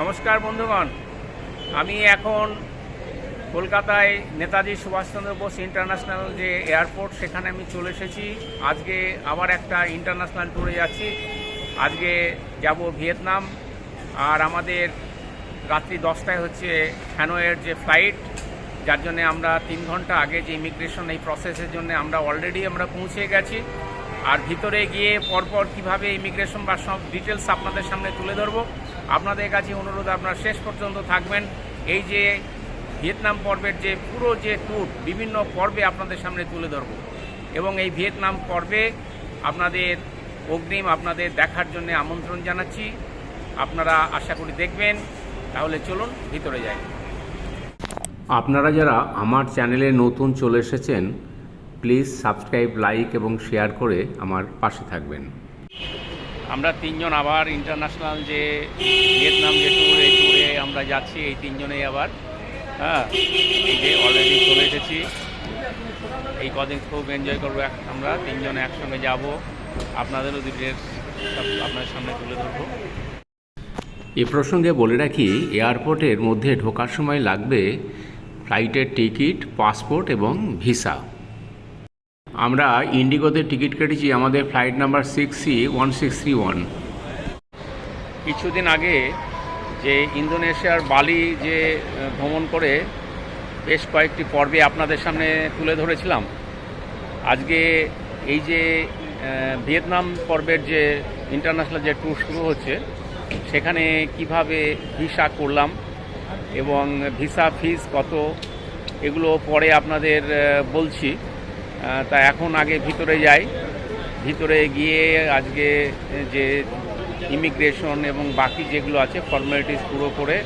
নমস্কার বন্ধুগণ। আমি এখন কলকাতায় নেতাজি সুভাষচন্দ্র বোস ইন্টারন্যাশনাল যে এয়ারপোর্ট, সেখানে আমি চলে এসেছি। আজকে আবার একটা ইন্টারন্যাশনাল ট্যুরে যাচ্ছি। আজকে যাব ভিয়েতনাম। আর আমাদের রাত্রি দশটায় হচ্ছে হ্যানোয়ের যে ফ্লাইট, যার জন্য আমরা তিন ঘণ্টা আগে যে ইমিগ্রেশন, এই প্রসেসের জন্য আমরা অলরেডি আমরা পৌঁছে গেছি। আর ভিতরে গিয়ে পরপর কীভাবে ইমিগ্রেশন বা সব ডিটেলস আপনাদের সামনে তুলে ধরবো আপনাদের কাছে অনুরোধ, আপনারা শেষ পর্যন্ত থাকবেন। এই যে ভিয়েতনাম পর্বের যে পুরো যে ট্যুর, বিভিন্ন পর্বে আপনাদের সামনে তুলে ধরবো। এবং এই ভিয়েতনাম পর্বে আপনাদের অগ্রিম, আপনাদের দেখার জন্য আমন্ত্রণ জানাচ্ছি। আপনারা আশা করি দেখবেন। তাহলে চলুন, ভিতরে যাই। আপনারা যারা আমার চ্যানেলে নতুন চলে এসেছেন, প্লিজ সাবস্ক্রাইব, লাইক এবং শেয়ার করে আমার পাশে থাকবেন। আমরা তিনজন আবার ইন্টারন্যাশনাল যে ভিয়েতনাম যে ট্যুর এই ট্যুরে আমরা যাচ্ছি, এই তিনজনেই আবার হ্যাঁ এই যে অলরেডি চলে এসেছি। এই কদিন খুব এনজয় করব আমরা তিনজনে একসঙ্গে যাব। আপনাদেরও ডিটেলস সব আপনাদের সামনে তুলে ধরবো। এ প্রসঙ্গে বলে রাখি এয়ারপোর্টের মধ্যে ঢোকার সময় লাগবে ফ্লাইটের টিকিট পাসপোর্ট এবং ভিসা আমরা ইন্ডিগোতে টিকিট কেটেছি, আমাদের flight number six C one six three one কিছুদিন আগে যে ইন্দোনেশিয়ার বালি যে ভ্রমণ করে বেশ কয়েকটি পর্বে আপনাদের সামনে তুলে ধরেছিলাম। আজকে এই যে ভিয়েতনাম পর্বের যে ইন্টারন্যাশনাল যে ট্যুর শুরু হচ্ছে, সেখানে কীভাবে ভিসা করলাম এবং ভিসা ফিস কত, এগুলো পরে আপনাদের বলছি। তা এখন আগে ভিতরে যাই। ভিতরে গিয়ে আজকে যে ইমিগ্রেশন এবং বাকি যেগুলো আছে ফর্মালিটিস পুরো করে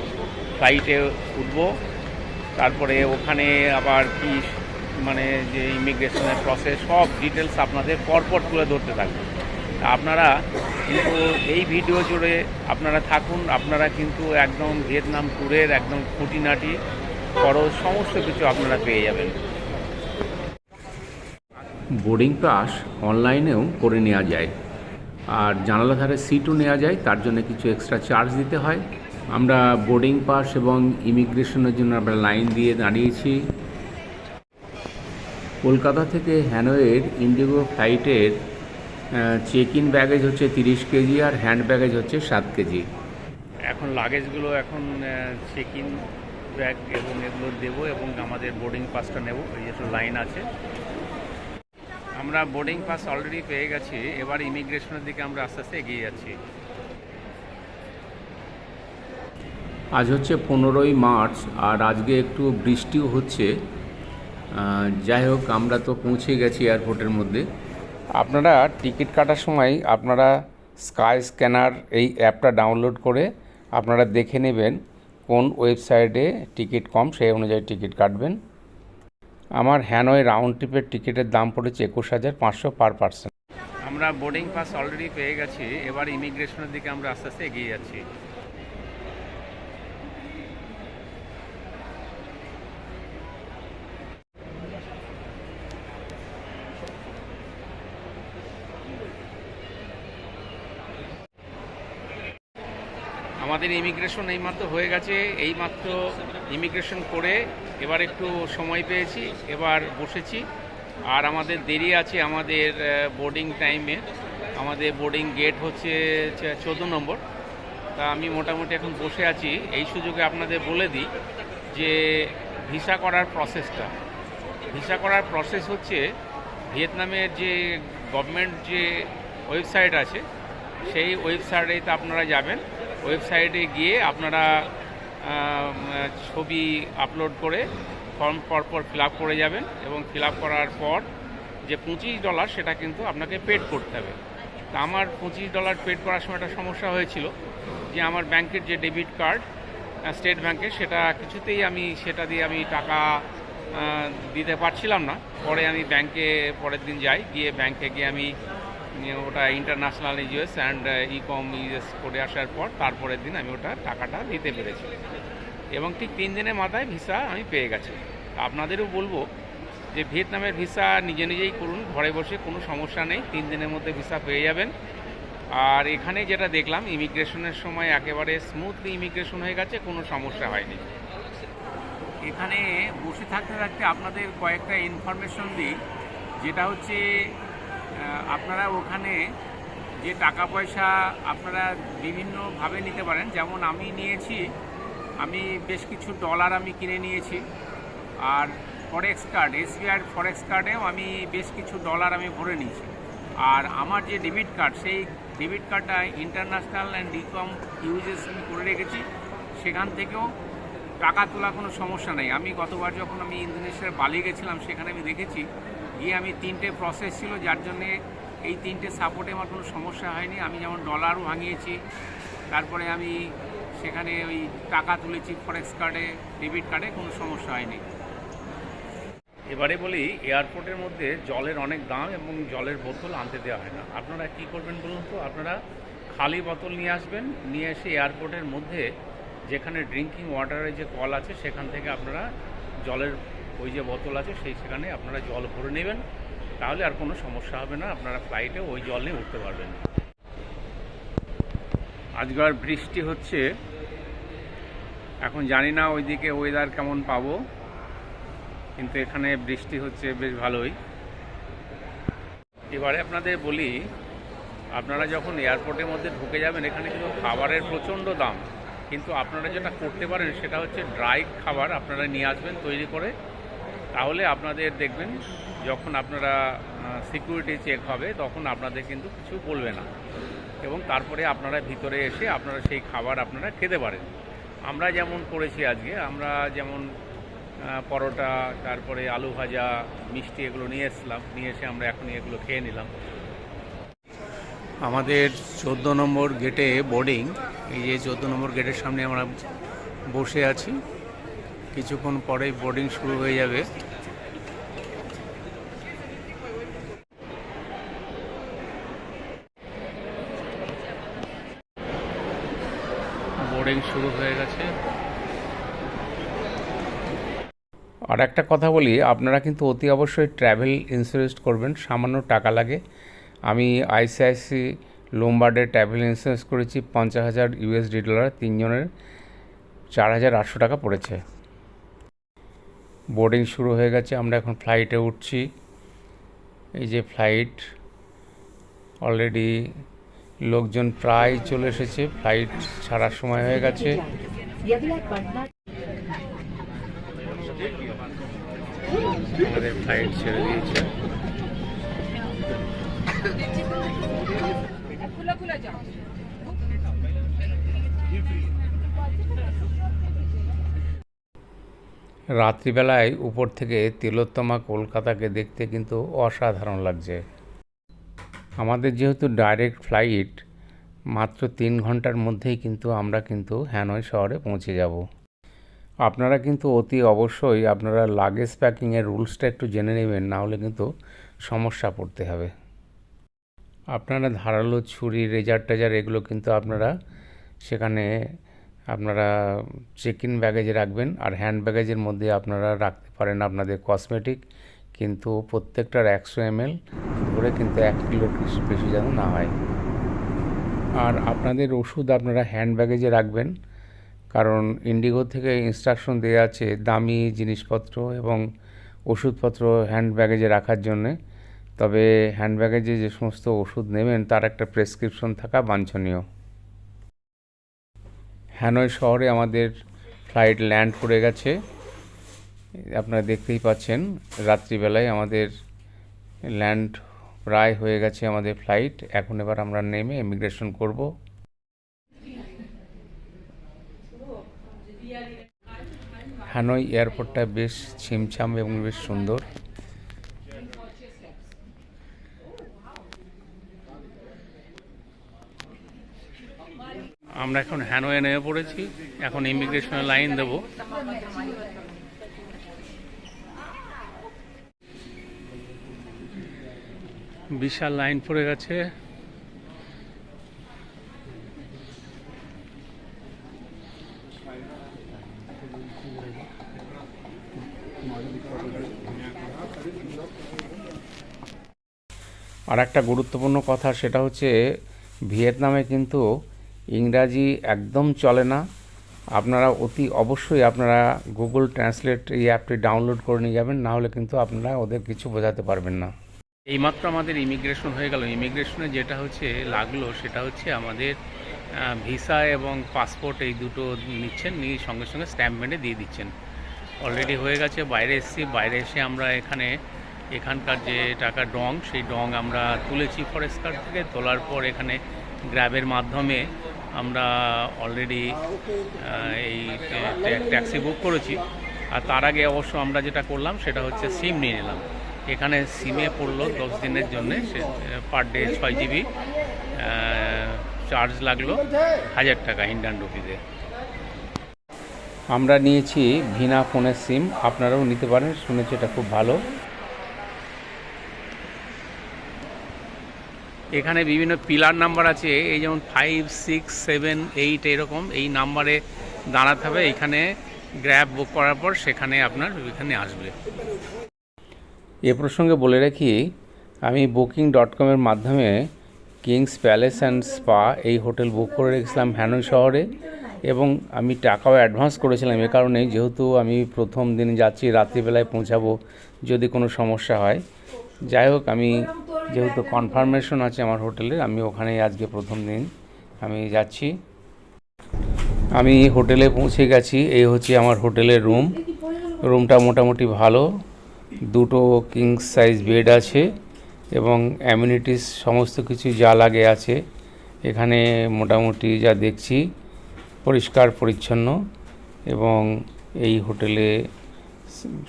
ফ্লাইটে উঠবো। তারপরে ওখানে আবার কি মানে যে ইমিগ্রেশনের প্রসেস সব ডিটেলস আপনাদের পরপর তুলে ধরতে থাকবে। আপনারা কিন্তু এই ভিডিও জুড়ে আপনারা থাকুন। আপনারা কিন্তু একদম ভিয়েতনাম ট্যুরের একদম খুঁটিনাটি খরচ সমস্ত কিছু আপনারা পেয়ে যাবেন। বোর্ডিং পাস অনলাইনেও করে নেওয়া যায়। আর জানালা ধারে সিটও নেওয়া যায়, তার জন্য কিছু এক্সট্রা চার্জ দিতে হয়। আমরা বোর্ডিং পাস এবং ইমিগ্রেশনের জন্য আমরা লাইন দিয়ে দাঁড়িয়েছি। কলকাতা থেকে হ্যানোয়ের ইন্ডিগো ফ্লাইটের চেক ইন ব্যাগেজ হচ্ছে তিরিশ কেজি আর হ্যান্ড ব্যাগেজ হচ্ছে সাত কেজি। এখন লাগেজগুলো এখন চেক ইন ব্যাগ এবং এগুলো দেবো এবং আমাদের বোর্ডিং পাসটা নেব। এই যে লাইন আছে। আমরা বোর্ডিং পাস অলরেডি পেয়ে গেছি এবার ইমিগ্রেশনের দিকে আমরা আস্তে আস্তে এগিয়ে যাচ্ছি। আজ হচ্ছে পনেরোই মার্চ আর আজকে একটু বৃষ্টিও হচ্ছে। যাই হোক আমরা তো পৌঁছে গেছি এয়ারপোর্টের মধ্যে। আপনারা টিকিট কাটার সময় আপনারা স্কাই স্ক্যানার এই অ্যাপটা ডাউনলোড করে আপনারা দেখে নেবেন কোন ওয়েবসাইটে টিকিট কম সেই অনুযায়ী টিকিট কাটবেন। আমার হ্যানোয় রাউন্ড ট্রিপের টিকিটের দাম পড়েছে একুশ হাজার পাঁচশো পার পার্সেন্ট আমরা বোর্ডিং পাস অলরেডি পেয়ে গেছি, এবার ইমিগ্রেশনের দিকে আমরা আস্তে আস্তে এগিয়ে যাচ্ছি। আমাদের ইমিগ্রেশন এইমাত্র হয়ে গেছে, এইমাত্র ইমিগ্রেশন করে এবার একটু সময় পেয়েছি, এবার বসেছি। আর আমাদের দেরি আছে আমাদের বোর্ডিং টাইমে আমাদের বোর্ডিং গেট হচ্ছে চোদ্দ নম্বর। তা আমি মোটামুটি এখন বসে আছি। এই সুযোগে আপনাদের বলে দিই যে ভিসা করার প্রসেসটা ভিসা করার প্রসেস হচ্ছে, ভিয়েতনামের যে গভর্নমেন্ট যে ওয়েবসাইট আছে, সেই ওয়েবসাইটে আপনারা যাবেন। ওয়েবসাইটে গিয়ে আপনারা ছবি আপলোড করে ফর্ম পরপর ফিল আপ করে যাবেন এবং ফিল আপ করার পর যে পঁচিশ ডলার সেটা কিন্তু আপনাকে পেড করতে হবে। তা আমার পঁচিশ ডলার পেড করার সময় একটা সমস্যা হয়েছিল যে আমার ব্যাংকের যে ডেবিট কার্ড স্টেট ব্যাংকের সেটা কিছুতেই আমি, সেটা দিয়ে আমি টাকা দিতে পারছিলাম না। পরে আমি ব্যাংকে, পরের দিন যাই, গিয়ে ব্যাংকে গিয়ে আমি নিয়ে ওটা international uses and ecom uses করে আসার পর তারপরের দিন আমি ওটা টাকাটা দিতে পেরেছি। এবং ঠিক তিন দিনের মাথায় ভিসা আমি পেয়ে গেছি। আপনাদেরও বলব যে ভিয়েতনামের ভিসা নিজে নিজেই করুন, ঘরে বসে কোনো সমস্যা নেই, তিন দিনের মধ্যে ভিসা পেয়ে যাবেন। আর এখানে যেটা দেখলাম, ইমিগ্রেশনের সময় একেবারে স্মুথলি ইমিগ্রেশন হয়ে গেছে, কোনো সমস্যা হয়নি। এখানে বসে থাকতে থাকতে আপনাদের কয়েকটা ইনফরমেশন দিই। যেটা হচ্ছে আপনারা ওখানে যে টাকা পয়সা আপনারা বিভিন্নভাবে নিতে পারেন, যেমন আমি নিয়েছি, আমি বেশ কিছু ডলার আমি কিনে নিয়েছি, আর ফরেক্স কার্ড এসবিআই ফরেক্স কার্ডেও আমি বেশ কিছু ডলার আমি ভরে নিয়েছি। আর আমার যে ডেবিট কার্ড সেই ডেবিট কার্ডটা ইন্টারন্যাশনাল অ্যান্ড ইনকাম ইউজেস আমি করে রেখেছি। সেখান থেকেও টাকা তোলা কোনো সমস্যা নেই। আমি গতবার যখন আমি ইন্দোনেশিয়ার বালি গেছিলাম, সেখানে আমি দেখেছি গিয়ে আমি তিনটে প্রসেস ছিল, যার জন্যে এই তিনটে সাপোর্টে আমার কোনো সমস্যা হয়নি। আমি যেমন ডলারও ভাঙিয়েছি, তারপরে আমি সেখানে ওই টাকা তুলেছি ফরেক্স কার্ডে ডেবিট কার্ডে কোনো সমস্যা হয়নি। এবারে বলি এয়ারপোর্টের মধ্যে জলের অনেক দাম এবং জলের বোতল আনতে দেওয়া হয় না। আপনারা কি করবেন বলুন তো? আপনারা খালি বোতল নিয়ে আসবেন, নিয়ে এসে এয়ারপোর্টের মধ্যে যেখানে ড্রিঙ্কিং ওয়াটারের যে কল আছে, সেখান থেকে আপনারা জলের ওই যে বোতল আছে, সেই সেখানে আপনারা জল ভরে নেবেন। তাহলে আর কোনো সমস্যা হবে না, আপনারা ফ্লাইটে ওই জল নিয়ে উঠতে পারবেন। আজকাল বৃষ্টি হচ্ছে। এখন জানি না ওইদিকে ওয়েদার কেমন পাবো, কিন্তু এখানে বৃষ্টি হচ্ছে বেশ ভালোই। এবারে আপনাদের বলি, আপনারা যখন এয়ারপোর্টের মধ্যে ঢুকে যাবেন, এখানে কিন্তু খাবারের প্রচণ্ড দাম। কিন্তু আপনারা যেটা করতে পারেন, সেটা হচ্ছে ড্রাই খাবার আপনারা নিয়ে আসবেন তৈরি করে। তাহলে আপনাদের দেখবেন, যখন আপনারা সিকিউরিটি চেক হবে, তখন আপনাদের কিন্তু কিছু বলবে না। এবং তারপরে আপনারা ভিতরে এসে আপনারা সেই খাবার আপনারা খেতে পারেন। আমরা যেমন করেছি আজকে, আমরা যেমন পরোটা, তারপরে আলু ভাজা, মিষ্টি এগুলো নিয়ে এসলাম, নিয়ে এসে আমরা এখন এগুলো খেয়ে নিলাম। আমাদের চোদ্দ নম্বর গেটে বোর্ডিং এই যে চোদ্দ নম্বর গেটের সামনে আমরা বসে আছি। কিছুক্ষণ পরেই বোর্ডিং শুরু হয়ে যাবে। বোর্ডিং শুরু হয়ে গেছে। আর একটা কথা বলি, আপনারা কিন্তু অতি অবশ্যই ট্র্যাভেল ইন্স্যুরেন্স করবেন, সামান্য টাকা লাগে। আমি আইসিআইসি লোমবার্ডের ট্র্যাভেল ইন্স্যুরেন্স করেছি, পঞ্চাশ হাজার ইউএসডি ডলার তিনজনের, চার হাজার আটশো টাকা পড়েছে। বোর্ডিং শুরু হয়ে গেছে, আমরা এখন ফ্লাইটে উঠছি। এই যে ফ্লাইট অলরেডি লোকজন প্রায় চলে এসেছে ফ্লাইট ছাড়ার সময় হয়ে গেছে। ফ্লাইট ছেড়ে দিয়েছে। রাত্রিবেলায় উপর থেকে তিলোত্তমা কলকাতাকে দেখতে কিন্তু অসাধারণ লাগছে। আমাদের যেহেতু ডাইরেক্ট ফ্লাইট, মাত্র তিন ঘণ্টার মধ্যেই কিন্তু আমরা কিন্তু হ্যানয় শহরে পৌঁছে যাব। আপনারা কিন্তু অতি অবশ্যই আপনারা লাগেজ প্যাকিংয়ের রুলসটা একটু জেনে নেবেন, না হলে কিন্তু সমস্যা পড়তে হবে। আপনারা ধারালো ছুরি রেজার টেজার এগুলো কিন্তু আপনারা সেখানে আপনারা চেক ইন ব্যাগেজে রাখবেন আর হ্যান্ড ব্যাগেজের মধ্যে আপনারা রাখতে পারেন আপনাদের কসমেটিক কিন্তু প্রত্যেকটার একশো এমএল করে কিন্তু এক কিলোর বেশি যেন না হয়। আর আপনাদের ওষুধ আপনারা হ্যান্ড ব্যাগেজে রাখবেন কারণ ইন্ডিগো থেকে ইনস্ট্রাকশন দেওয়া আছে দামি জিনিসপত্র এবং ওষুধপত্র হ্যান্ড ব্যাগেজে রাখার জন্যে। তবে হ্যান্ড ব্যাগেজে যে সমস্ত ওষুধ নেবেন তার একটা প্রেসক্রিপশন থাকা বাঞ্ছনীয়। হ্যানয় শহরে আমাদের ফ্লাইট ল্যান্ড করে গেছে। আপনারা দেখতেই পাচ্ছেন, রাত্রিবেলায় আমাদের ল্যান্ড প্রায় হয়ে গেছে আমাদের ফ্লাইট। এখন এবার আমরা নেমে ইমিগ্রেশন করব। হ্যানয় এয়ারপোর্টটা বেশ ছিমছাম এবং বেশ সুন্দর। আমরা এখন হ্যানয়ে নেমে পড়েছি। এখন ইমিগ্রেশনের লাইন দেব। বিশাল লাইন পড়ে গেছে। আর একটা গুরুত্বপূর্ণ কথা, সেটা হচ্ছে ভিয়েতনামে কিন্তু ইংরাজি একদম চলে না। আপনারা অতি অবশ্যই আপনারা গুগল ট্রান্সলেট এই অ্যাপটি ডাউনলোড করে নিয়ে যাবেন, না হলে কিন্তু আপনারা ওদের কিছু বোঝাতে পারবেন না। এইমাত্র আমাদের ইমিগ্রেশন হয়ে গেল। ইমিগ্রেশনে যেটা হচ্ছে, লাগল সেটা হচ্ছে আমাদের ভিসা এবং পাসপোর্ট এই দুটো নিচ্ছেন, নিয়ে সঙ্গে সঙ্গে স্ট্যাম্প মেরে দিয়ে দিচ্ছেন। অলরেডি হয়ে গেছে, বাইরে এসেছি, বাইরে এসে আমরা এখানে, এখানকার যে টাকা ডং, সেই ডং আমরা তুলেছি ফরেস্ট গার্ড থেকে। তোলার পর এখানে গ্র্যাবের মাধ্যমে আমরা অলরেডি এই ট্যাক্সি বুক করেছি। আর তার আগে অবশ্য আমরা যেটা করলাম সেটা হচ্ছে সিম নিয়ে নিলাম। এখানে সিমে পড়ল দশ দিনের জন্য, সে পার ডে ছয় জিবি চার্জ লাগল হাজার টাকা ইন্ডিয়ান রুপিতে আমরা নিয়েছি ভিনা ফোনের সিম আপনারাও নিতে পারেন, শুনেছি এটা খুব ভালো। এখানে বিভিন্ন পিলার নাম্বার আছে, এই যেমন ফাইভ সিক্স সেভেন এইট এরকম, এই নাম্বারে দাঁড়াতে হবে। এখানে গ্র্যাব বুক করার পর সেখানে আপনার এখানে আসবে। এ প্রসঙ্গে বলে রাখি, আমি বুকিং ডট কমের মাধ্যমে কিংস প্যালেস অ্যান্ড স্পা এই হোটেল বুক করে রেখেছিলাম হ্যানয় শহরে এবং আমি টাকাও অ্যাডভান্স করেছিলাম। এ কারণে যেহেতু আমি প্রথম দিন যাচ্ছি, রাত্রিবেলায় পৌঁছাবো যদি কোনো সমস্যা হয় যাই হোক, আমি যেহেতু কনফার্মেশন আছে আমার হোটেলে, আমি ওখানেই আজকে প্রথম দিন। আমি যাচ্ছি। আমি হোটেলে পৌঁছে গেছি, এই হচ্ছে আমার হোটেলের রুম। রুমটা মোটামুটি ভালো, দুটো কিং সাইজ বেড আছে এবং অ্যামিনিটিস সমস্ত কিছু যা লাগে আছে। এখানে মোটামুটি যা দেখছি, পরিষ্কার, পরিচ্ছন্ন এবং এই হোটেলে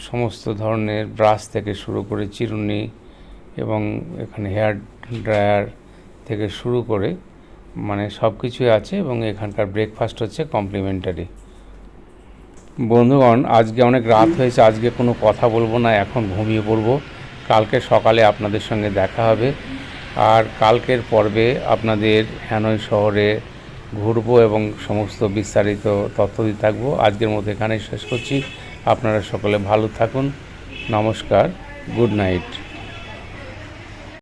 সমস্ত ধরনের ব্রাশ থেকে শুরু করে চিরুনি এবং এখানে হেয়ার ড্রায়ার থেকে শুরু করে মানে সব কিছুই আছে এবং এখানকার ব্রেকফাস্ট হচ্ছে কমপ্লিমেন্টারি। বন্ধুগণ, আজকে অনেক রাত হয়েছে, আজকে কোনো কথা বলব না, এখন ঘুমিয়ে পড়ব। কালকে সকালে আপনাদের সঙ্গে দেখা হবে। আর কালকের পর্বে আপনাদের হ্যানয় শহরে ঘুরবো এবং সমস্ত বিস্তারিত তথ্য দিয়ে থাকব। আজকের মতো এখানেই শেষ করছি। আপনারা সকলে ভালো থাকুন। নমস্কার গুড নাইট।